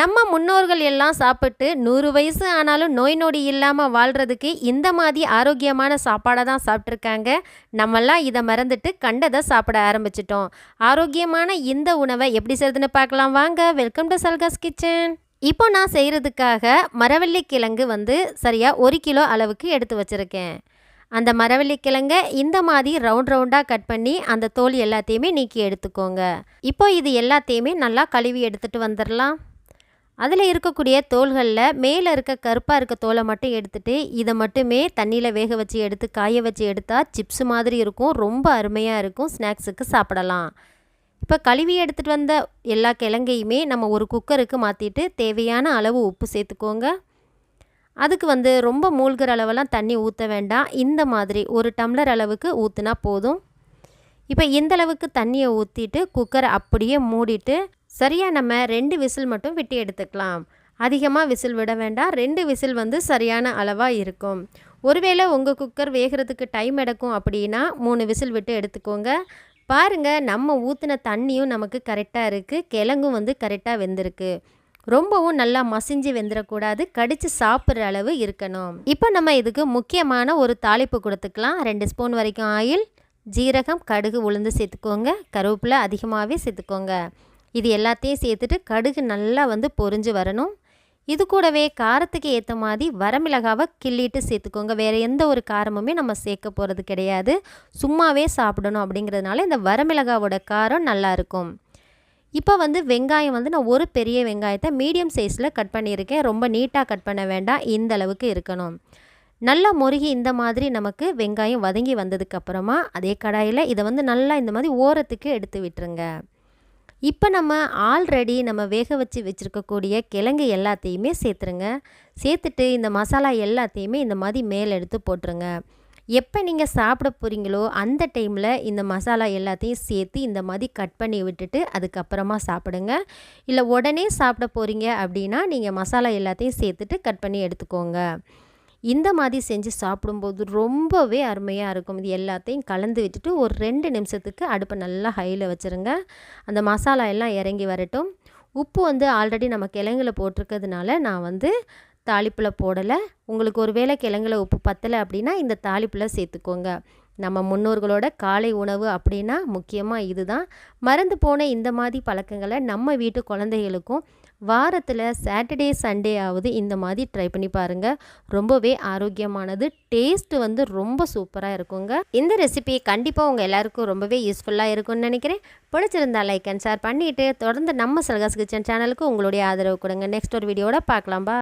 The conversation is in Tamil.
நம்ம முன்னோர்கள் எல்லாம் சாப்பிட்டு நூறு வயசு ஆனாலும் நோய் நொடி இல்லாமல் வாழ்கிறதுக்கு இந்த மாதிரி ஆரோக்கியமான சாப்பாடை தான் சாப்பிட்ருக்காங்க நம்மெல்லாம் இதை மறந்துட்டு கண்டதை சாப்பிட ஆரம்பிச்சிட்டோம். ஆரோக்கியமான இந்த உணவை எப்படி செய்யறதுன்னு பார்க்கலாம். வாங்க வெல்கம் டு சல்காஸ் கிச்சன் இப்போ நான் செய்கிறதுக்காக மரவள்ளி கிழங்கு வந்து சரியாக ஒரு கிலோ அளவுக்கு எடுத்து வச்சுருக்கேன். அந்த மரவள்ளி இந்த மாதிரி ரவுண்ட் ரவுண்டாக கட் பண்ணி அந்த தோல் எல்லாத்தையுமே நீக்கி எடுத்துக்கோங்க. இப்போ இது எல்லாத்தையுமே நல்லா கழுவி எடுத்துகிட்டு வந்துடலாம். அதில் இருக்கக்கூடிய தோல்களில் மேலே இருக்க கருப்பாக இருக்க தோலை மட்டும் எடுத்துட்டு இதை மட்டுமே தண்ணியில் வேக வச்சு எடுத்து காய வச்சு எடுத்தால் சிப்ஸ் மாதிரி இருக்கும். ரொம்ப அருமையாக இருக்கும். ஸ்நாக்ஸுக்கு சாப்பிடலாம். இப்போ கழுவி எடுத்துகிட்டு வந்த எல்லா கிழங்கையுமே நம்ம ஒரு குக்கருக்கு மாற்றிட்டு தேவையான அளவு உப்பு சேர்த்துக்கோங்க. அதுக்கு வந்து ரொம்ப மூழ்கிற அளவெல்லாம் தண்ணி ஊற்ற வேண்டாம். இந்த மாதிரி ஒரு டம்ளர் அளவுக்கு ஊற்றுனா போதும். இப்போ இந்தளவுக்கு தண்ணியை ஊற்றிட்டு குக்கரை அப்படியே மூடிட்டு சரியாக நம்ம ரெண்டு விசில் மட்டும் விட்டு எடுத்துக்கலாம். அதிகமாக விசில் விட வேண்டாம். ரெண்டு விசில் வந்து சரியான அளவாக இருக்கும். ஒருவேளை உங்கள் குக்கர் வேகிறதுக்கு டைம் எடுக்கும் அப்படின்னா மூணு விசில் விட்டு எடுத்துக்கோங்க. பாருங்கள் நம்ம ஊற்றின தண்ணியும் நமக்கு கரெக்டாக இருக்குது கிழங்கும் வந்து கரெக்டாக வெந்திருக்கு. ரொம்பவும் நல்லா மசிஞ்சு வெந்துடக்கூடாது கடித்து சாப்பிட்ற அளவு இருக்கணும். இப்போ நம்ம இதுக்கு முக்கியமான ஒரு தாளிப்பு கொடுத்துக்கலாம். ரெண்டு ஸ்பூன் வரைக்கும் ஆயில் ஜீரகம் கடுகு உளுந்து சேர்த்துக்கோங்க. கருவேப்பிலை அதிகமாகவே சேர்த்துக்கோங்க. இது எல்லாத்தையும் சேர்த்துட்டு கடுகு நல்லா வந்து பொரிஞ்சு வரணும். இது கூடவே காரத்துக்கு ஏற்ற மாதிரி வரமிளகாவை கிள்ளிட்டு சேர்த்துக்கோங்க. வேறு எந்த ஒரு காரமுமே நம்ம சேர்க்க போகிறது கிடையாது. சும்மாவே சாப்பிடணும் அப்படிங்கிறதுனால இந்த வரமிளகாவோட காரம் நல்லாயிருக்கும் இப்போ வந்து வெங்காயம் வந்து நான் ஒரு பெரிய வெங்காயத்தை மீடியம் சைஸில் கட் பண்ணியிருக்கேன். ரொம்ப நீட்டாக கட் பண்ண வேண்டாம். இந்த அளவுக்கு இருக்கணும். நல்லா முருகி இந்த மாதிரி நமக்கு வெங்காயம் வதங்கி வந்ததுக்கப்புறமா அதே கடாயில் இதை வந்து நல்லா இந்த மாதிரி ஓரத்துக்கு எடுத்து விட்டுருங்க. இப்போ நம்ம ஆல்ரெடி நம்ம வேக வச்சு வச்சுருக்கக்கூடிய கிழங்கு எல்லாத்தையுமே சேர்த்துருங்க. சேர்த்துட்டு இந்த மசாலா எல்லாத்தையுமே இந்த மாதிரி மேலே எடுத்து போட்டுருங்க. எப்போ நீங்கள் சாப்பிட போகிறீங்களோ அந்த டைமில் இந்த மசாலா எல்லாத்தையும் சேர்த்து இந்த மாதிரி கட் பண்ணி விட்டுட்டு அதுக்கப்புறமா சாப்பிடுங்க. இல்லை உடனே சாப்பிட போகிறீங்க அப்படின்னா நீங்கள் மசாலா எல்லாத்தையும் சேர்த்துட்டு கட் பண்ணி எடுத்துக்கோங்க. இந்த மாதிரி செஞ்சு சாப்பிடும்போது ரொம்பவே அருமையாக இருக்கும். இது எல்லாத்தையும் கலந்து விட்டுட்டு ஒரு ரெண்டு நிமிஷத்துக்கு அடுப்பை நல்லா ஹையில் வச்சுருங்க. அந்த மசாலா எல்லாம் இறங்கி வரட்டும். உப்பு வந்து ஆல்ரெடி நம்ம கிழங்குல போட்டிருக்கிறதுனால நான் வந்து தாளிப்பில் போடலை. உங்களுக்கு ஒரு வேளை கிழங்குல உப்பு பத்தலை அப்படின்னா இந்த தாளிப்பில் சேர்த்துக்கோங்க. நம்ம முன்னோர்களோட காலை உணவு அப்படின்னா முக்கியமாக இதுதான். மறந்து போன இந்த மாதிரி பழக்கங்களை நம்ம வீட்டு குழந்தைகளுக்கும் வாரத்தில் சாட்டர்டே சண்டே ஆகுது இந்த மாதிரி ட்ரை பண்ணி பாருங்கள் ரொம்பவே ஆரோக்கியமானது டேஸ்ட்டு வந்து ரொம்ப சூப்பராக இருக்குங்க. இந்த ரெசிபி கண்டிப்பாக உங்கள் எல்லாருக்கும் ரொம்பவே யூஸ்ஃபுல்லாக இருக்கும்னு நினைக்கிறேன். பிடிச்சிருந்தா லைக் அண்ட் ஷேர் பண்ணிவிட்டு தொடர்ந்து நம்ம சல்காஸ் கிச்சன் சேனலுக்கு உங்களுடைய ஆதரவு கொடுங்க. நெக்ஸ்ட் ஒரு வீடியோட பார்க்கலாம்பா.